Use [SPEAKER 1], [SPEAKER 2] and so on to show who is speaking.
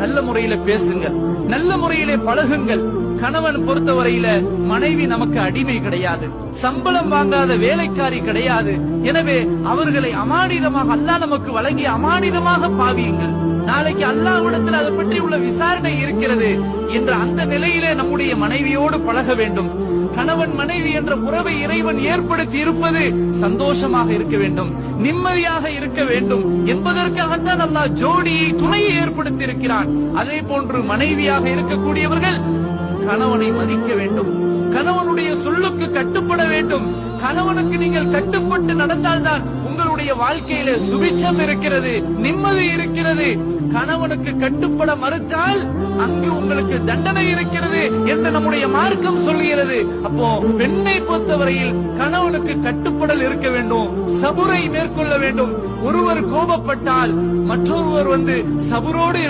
[SPEAKER 1] நல்ல முறையில பேசுங்க நல்ல முறையிலே பழகுங்கள். கணவன் பொறுத்தவரையில மனைவி நமக்கு அடிமை கிடையாது. சம்பளம் வாங்காத வேலைக்காரி கிடையாது. எனவே அவர்களை அமானிதமாக அல்லாஹ் நமக்கு வழங்கி அமானிதமாக பாவியுங்கள். நாளைக்கு அல்லாவிடத்தில் அதை பற்றி உள்ள விசாரணை இருக்கிறது என்ற அந்த நிலையிலே நம்முடைய மனைவியோடு பழக வேண்டும். கணவன் மனைவி என்ற உறவை இறைவன் ஏற்படுத்தி இருப்பது சந்தோஷமாக இருக்க வேண்டும். நிம்மதியாக இருக்க வேண்டும். என்பதற்காகத்தான் அல்லாஹ் ஜோடியை துணையை ஏற்படுத்தி இருக்கிறான் அதே போன்று மனைவியாக இருக்கக்கூடியவர்கள் கணவனை மதிக்க வேண்டும். கணவனுடைய சொல்லு கட்டுப்பட வேண்டும். கணவனுக்கு நீங்கள் கட்டுப்பட்டு நடந்தால்தான் உங்களுடைய வாழ்க்கையில சுபிட்சம் இருக்கிறது நிம்மதி இருக்கிறது. கணவனுக்கு கட்டுப்பட மறுத்தால் அங்கு உங்களுக்கு தண்டனை இருக்கிறது என்று நம்முடைய மார்க்கம் சொல்லுகிறது. அப்போ பெண்ணை பொறுத்தவரையில் கணவனுக்கு கட்டுப்படல் இருக்க வேண்டும் சபுரை மேற்கொள்ள வேண்டும். ஒருவர் கோபப்பட்டால் மற்றொருவர் வந்து சபுரோடு